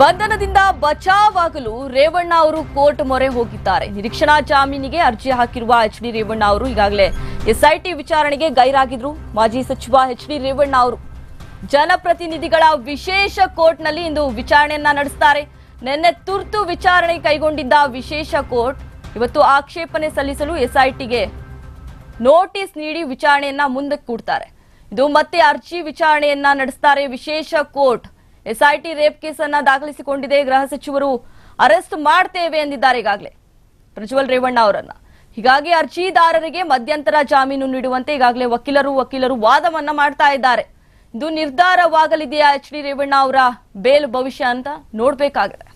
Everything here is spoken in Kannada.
ಬಂಧನದಿಂದ ಬಚಾವಾಗಲು ರೇವಣ್ಣ ಅವರು ಕೋರ್ಟ್ ಮೊರೆ ಹೋಗಿದ್ದಾರೆ. ನಿರೀಕ್ಷಣಾ ಜಾಮೀನಿಗೆ ಅರ್ಜಿ ಹಾಕಿರುವ ಎಚ್ ಡಿ ರೇವಣ್ಣ ಅವರು ಈಗಾಗಲೇ ಎಸ್ಐಟಿ ವಿಚಾರಣೆಗೆ ಗೈರಾಗಿದ್ರು. ಮಾಜಿ ಸಚಿವ ಎಚ್ ಡಿ ರೇವಣ್ಣ ಅವರು ಜನಪ್ರತಿನಿಧಿಗಳ ವಿಶೇಷ ಕೋರ್ಟ್ನಲ್ಲಿ ಇಂದು ವಿಚಾರಣೆಯನ್ನ ನಡೆಸ್ತಾರೆ. ನಿನ್ನೆ ತುರ್ತು ವಿಚಾರಣೆ ಕೈಗೊಂಡಿದ್ದ ವಿಶೇಷ ಕೋರ್ಟ್ ಇವತ್ತು ಆಕ್ಷೇಪಣೆ ಸಲ್ಲಿಸಲು ಎಸ್ಐಟಿಗೆ ನೋಟಿಸ್ ನೀಡಿ ವಿಚಾರಣೆಯನ್ನ ಮುಂದಕ್ಕೆ ಕೂಡ್ತಾರೆ. ಇದು ಮತ್ತೆ ಅರ್ಜಿ ವಿಚಾರಣೆಯನ್ನ ನಡೆಸ್ತಾರೆ ವಿಶೇಷ ಕೋರ್ಟ್. ಎಸ್ಐಟಿ ರೇಪ್ ಕೇಸನ್ನ ದಾಖಲಿಸಿಕೊಂಡಿದೆ ಗೃಹ ಸಚಿವರು. ಅರೆಸ್ಟ್ ಮಾಡ್ತೇವೆ ಎಂದಿದ್ದಾರೆ ಈಗಾಗಲೇ. ಪ್ರಜ್ವಲ್ ರೇವಣ್ಣ ಅವರನ್ನ. ಹೀಗಾಗಿ ಅರ್ಜಿದಾರರಿಗೆ ಮಧ್ಯಂತರ ಜಾಮೀನು ನೀಡುವಂತೆ ಈಗಾಗಲೇ ವಕೀಲರು ವಕೀಲರು ವಾದವನ್ನ ಮಾಡ್ತಾ ಇದ್ದಾರೆ. ಇದು ನಿರ್ಧಾರವಾಗಲಿದೆಯಾ ಎಚ್ ಡಿ ರೇವಣ್ಣ ಅವರ ಬೇಲ್ ಭವಿಷ್ಯ ಅಂತ ನೋಡ್ಬೇಕಾಗಿದೆ